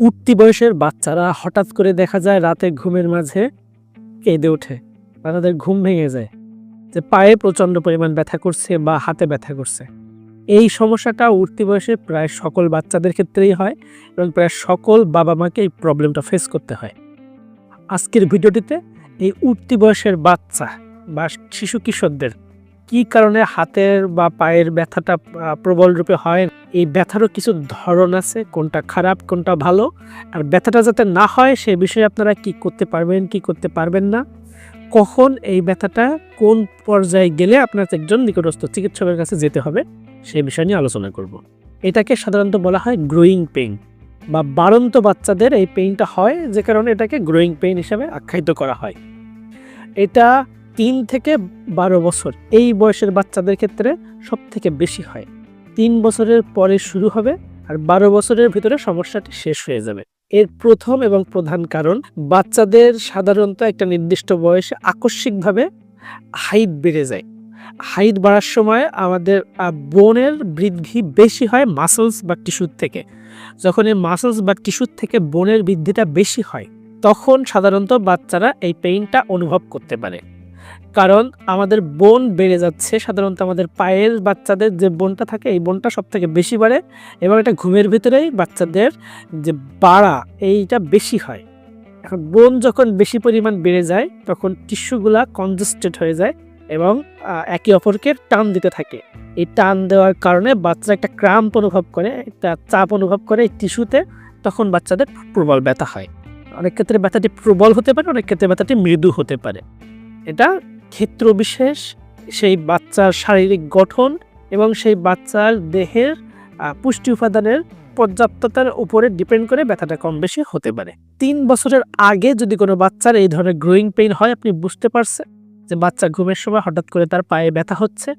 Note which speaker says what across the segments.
Speaker 1: উঠতি বয়সের বাচ্চারা হঠাৎ করে দেখা যায় রাতে ঘুমের মাঝে কেঁদে ওঠে বা তাদের ঘুম ভেঙে যায়, যে পায়ে প্রচণ্ড পরিমাণ ব্যথা করছে বা হাতে ব্যথা করছে। এই সমস্যাটা উঠতি বয়সে প্রায় সকল বাচ্চাদের ক্ষেত্রেই হয় এবং প্রায় সকল বাবা মাকে এই প্রবলেমটা ফেস করতে হয়। আজকের ভিডিওটিতে এই উঠতি বয়সের বাচ্চা বা শিশু কিশোরদের কী কারণে হাতের বা পায়ের ব্যথাটা প্রবল রূপে হয় এই ব্যথারও কিছু ধরন আছে, কোনটা খারাপ, কোনটা ভালো, আর ব্যথাটা যাতে না হয়, সে বিষয়ে আপনারা কি করতে পারবেন, কি করতে পারবেন না, কখন এই ব্যথাটা কোন পর্যায়ে গেলে আপনার একজন নিকটস্থ চিকিৎসকের কাছে যেতে হবে সেই বিষয় নিয়ে আলোচনা করব। এটাকে সাধারণত বলা হয় গ্রোয়িং পেইন বা বাড়ন্ত বাচ্চাদের এই পেইনটা হয়, যে কারণে এটাকে গ্রোয়িং পেইন হিসাবে আখ্যায়িত করা হয়। এটা তিন থেকে বারো বছর এই বয়সের বাচ্চাদের ক্ষেত্রে সব থেকে বেশি হয়। তিন বছরের পরে শুরু হবে আর বারো বছরের ভিতরে সমস্যাটি শেষ হয়ে যাবে। এর প্রথম এবং প্রধান কারণ, বাচ্চাদের সাধারণত একটা নির্দিষ্ট বয়সে আকস্মিকভাবে হাইট বেড়ে যায়। হাইট বাড়ার সময় আমাদের বোনের বৃদ্ধি বেশি হয় মাসলস বা টিস্যুর থেকে। যখন এই মাসলস বা টিস্যুর থেকে বোনের বৃদ্ধিটা বেশি হয়, তখন সাধারণত বাচ্চারা এই পেইনটা অনুভব করতে পারে। কারণ আমাদের বোন বেড়ে যাচ্ছে, সাধারণত আমাদের পায়ের বাচ্চাদের যে বোনটা থাকে, এই বোনটা সব থেকে বেশি বাড়ে। এবং এটা ঘুমের ভিতরেই বাচ্চাদের যে বাড়া, এইটা বেশি হয়। এখন বোন যখন বেশি পরিমাণ বেড়ে যায়, তখন টিস্যুগুলা কনজেস্টেড হয়ে যায় এবং একে অপরকে টান দিতে থাকে। এই টান দেওয়ার কারণে বাচ্চা একটা ক্রাম্প অনুভব করে, একটা চাপ অনুভব করে এই টিস্যুতে, তখন বাচ্চাদের প্রবল ব্যথা হয়। অনেক ক্ষেত্রে ব্যথাটি প্রবল হতে পারে, অনেক ক্ষেত্রে ব্যথাটি মৃদু হতে পারে। এটা ক্ষেত্র বিশেষ, সেই বাচ্চার শারীরিক গঠন এবং সেই বাচ্চার দেহের পুষ্টি উপাদানের পর্যাপ্ততার উপরে ডিপেন্ড করে ব্যথাটা কম বেশি হতে পারে। তিন বছরের আগে যদি কোনো বাচ্চার এই ধরনের গ্রোয়িং পেইন হয়, আপনি বুঝতে পারছেন যে বাচ্চা ঘুমের সময় হঠাৎ করে তার পায়ে ব্যথা হচ্ছে,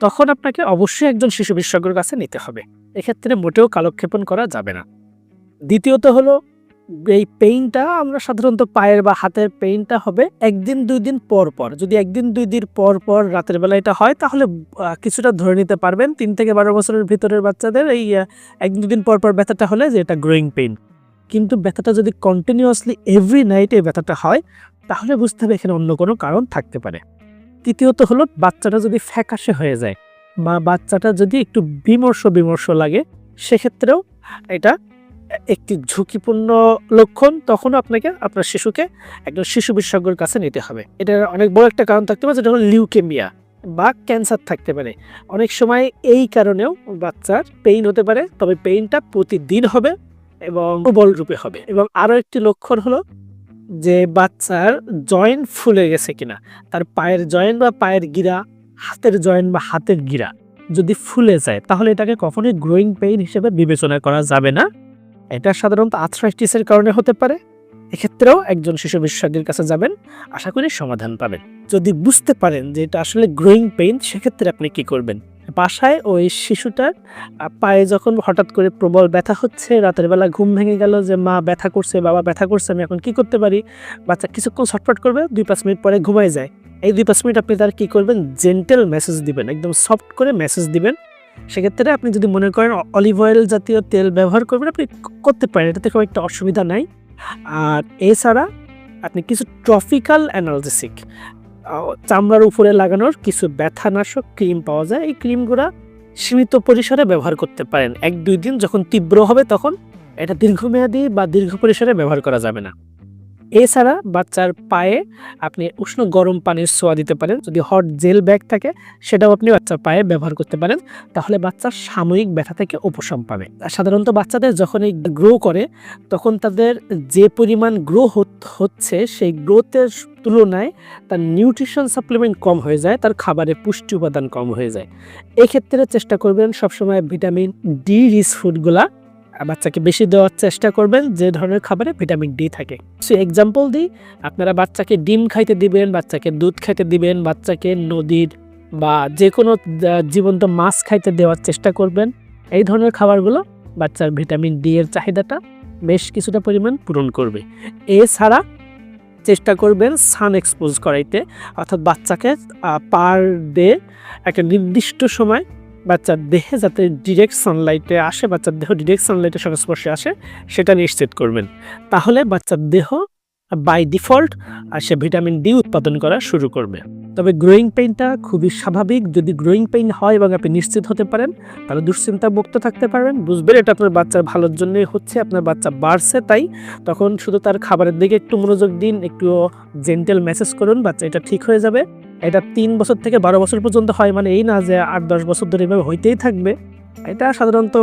Speaker 1: তখন আপনাকে অবশ্যই একজন শিশু বিশেষজ্ঞের কাছে নিতে হবে। এক্ষেত্রে মোটেও কালক্ষেপণ করা যাবে না। দ্বিতীয়ত হলো এই পেইনটা আমরা সাধারণত পায়ের বা হাতের পেইনটা হবে একদিন, দুই দিন পর পর। যদি একদিন, দুই দিন পর পর রাতের বেলা এটা হয়, তাহলে কিছুটা ধরে নিতে পারবেন। তিন থেকে বারো বছরের ভিতরের বাচ্চাদের এই একদিন দুদিন পর পর ব্যথাটা হলে যে এটা গ্রোয়িং পেইন কিন্তু ব্যথাটা যদি কন্টিনিউয়াসলি এভরি নাইট এই ব্যথাটা হয়, তাহলে বুঝতে হবে এখানে অন্য কোনো কারণ থাকতে পারে। তৃতীয়ত হলো, বাচ্চাটা যদি ফ্যাকাশে হয়ে যায় বা বাচ্চাটা যদি একটু বিমর্ষ বিমর্ষ লাগে, সেক্ষেত্রেও এটা একটি ঝুঁকিপূর্ণ লক্ষণ তখন আপনাকে আপনার শিশুকে একজন শিশু বিশেষজ্ঞের কাছে নিতে হবে। এটার অনেক বড় একটা কারণ থাকতে পারে, যেটা হলো লিউকেমিয়া বা ক্যান্সার থাকতে পারে। অনেক সময় এই কারণেও বাচ্চার পেইন হতে পারে, তবে পেইনটা প্রতিদিন হবে এবং প্রবল রূপে হবে। এবং আরও একটি লক্ষণ হলো যে বাচ্চার জয়েন্ট ফুলে গেছে কিনা, তার পায়ের জয়েন্ট বা পায়ের গিরা, হাতের জয়েন্ট বা হাতের গিরা যদি ফুলে যায়, তাহলে এটাকে কখনোই গ্রোয়িং পেইন হিসেবে বিবেচনা করা যাবে না। এটা সাধারণত আর্থ্রাইটিসের কারণে হতে পারে। এক্ষেত্রেও একজন শিশু বিশেষজ্ঞের কাছে যাবেন, আশা করি সমাধান পাবেন। যদি বুঝতে পারেন যে এটা আসলে গ্রোয়িং পেইন সেক্ষেত্রে আপনি কি করবেন? বাসায় ওই শিশুটার পায়ে যখন হঠাৎ করে প্রবল ব্যথা হচ্ছে, রাতের বেলা ঘুম ভেঙে গেল যে, মা, ব্যথা করছে, বাবা ব্যথা করছে, আমি এখন কি করতে পারি? বাচ্চা কিছুক্ষণ ছটফট করবে, দুই, পাঁচ মিনিট পরে ঘুমায় যায়। এই দুই, পাঁচ মিনিট আপনি তার কি করবেন? জেন্টেল মেসেজ দিবেন, একদম সফট করে মেসেজ দিবেন। সেক্ষেত্রে আপনি যদি মনে করেন অলিভ অয়েল জাতীয় তেল ব্যবহার করবেন, আপনি করতে পারেন, এটাতে খুব একটা অসুবিধা নাই। আর এছাড়া আপনি কিছু ট্রপিক্যাল অ্যানালজেসিক চামড়ার উপরে লাগানোর কিছু ব্যথানাশক ক্রিম পাওয়া যায়। এই ক্রিমগুলো সীমিত পরিসরে ব্যবহার করতে পারেন। এক দুই দিন যখন তীব্র হবে তখন এটা দীর্ঘমেয়াদী বা দীর্ঘ পরিসরে ব্যবহার করা যাবে না। এছাড়া বাচ্চার পায়ে আপনি উষ্ণ গরম পানির সোয়া দিতে পারেন। যদি হট জেল ব্যাগ থাকে, সেটাও আপনি বাচ্চার পায়ে ব্যবহার করতে পারেন। তাহলে বাচ্চার সাময়িক ব্যথা থেকে উপশম পাবে। সাধারণত বাচ্চাদের যখন এই গ্রো করে, তখন তাদের যে পরিমাণ গ্রো হচ্ছে, সেই গ্রোথের তুলনায় তার নিউট্রিশন সাপ্লিমেন্ট কম হয়ে যায়, তার খাবারে পুষ্টি উপাদান কম হয়ে যায়। এক্ষেত্রে চেষ্টা করবেন সবসময় ভিটামিন ডি রিচ ফুডগুলা বাচ্চাকে বেশি দেওয়ার চেষ্টা করবেন যে ধরনের খাবারে ভিটামিন ডি থাকে। সো এক্সাম্পল দিই, আপনারা বাচ্চাকে ডিম খাইতে দিবেন, বাচ্চাকে দুধ খাইতে দিবেন, বাচ্চাকে নদীর বা যে কোনো জীবন্ত মাছ খাইতে দেওয়ার চেষ্টা করবেন। এই ধরনের খাবারগুলো বাচ্চার ভিটামিন ডি এর চাহিদাটা বেশ কিছুটা পরিমাণ পূরণ করবে। এছাড়া চেষ্টা করবেন সান এক্সপোজ করাইতে, অর্থাৎ বাচ্চাকে পার ডে একটা নির্দিষ্ট সময় বাচ্চার দেহে যাতে ডিরেক্ট সানলাইটে আসে, বাচ্চার দেহ ডিরেক্ট সানলাইটের সংস্পর্শে আসে, সেটা নিশ্চিত করবেন। তাহলে বাচ্চার দেহ বাই ডিফল্ট আর সে ভিটামিন ডি উৎপাদন করা শুরু করবে। তবে গ্রোয়িং পেইনটা খুবই স্বাভাবিক। যদি গ্রোয়িং পেইন হয় এবং আপনি নিশ্চিত হতে পারেন, তাহলে দুশ্চিন্তা মুক্ত থাকতে পারবেন বুঝবেন এটা আপনার বাচ্চার ভালোর জন্যই হচ্ছে, আপনার বাচ্চা বাড়ছে তাই। তখন শুধু তার খাবারের দিকে একটু মনোযোগ দিন, একটু জেন্টেল মেসেজ করুন, বাচ্চা এটা ঠিক হয়ে যাবে। এটা তিন বছর থেকে বারো বছর পর্যন্ত হয় মানে এই না যে আট, দশ বছর ধরে এভাবে হইতেই থাকবে। এটা সাধারণত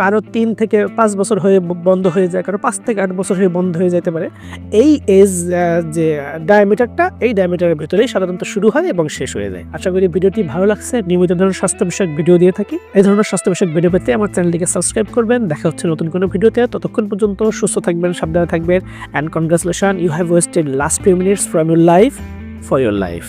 Speaker 1: কারও তিন থেকে পাঁচ বছর হয়ে বন্ধ হয়ে যায়, কারও পাঁচ থেকে আট বছর হয়ে বন্ধ হয়ে যেতে পারে। এই এজ যে ডায়ামিটারটা এই ডায়ামিটারের ভিতরেই সাধারণত শুরু হয় এবং শেষ হয়ে যায়। আশা করি ভিডিওটি ভালো লাগছে। নিয়মিত ধরনের স্বাস্থ্য বিষয়ক ভিডিও দিয়ে থাকি। এই ধরনের স্বাস্থ্য বিষয়ক ভিডিও পেতে আমার চ্যানেলটিকে সাবস্ক্রাইব করবেন। দেখা হচ্ছে নতুন কোনো ভিডিওতে। ততক্ষণ পর্যন্ত সুস্থ থাকবেন, সাবধানে থাকবেন। And congratulation you have wasted last few minutes from your life for your life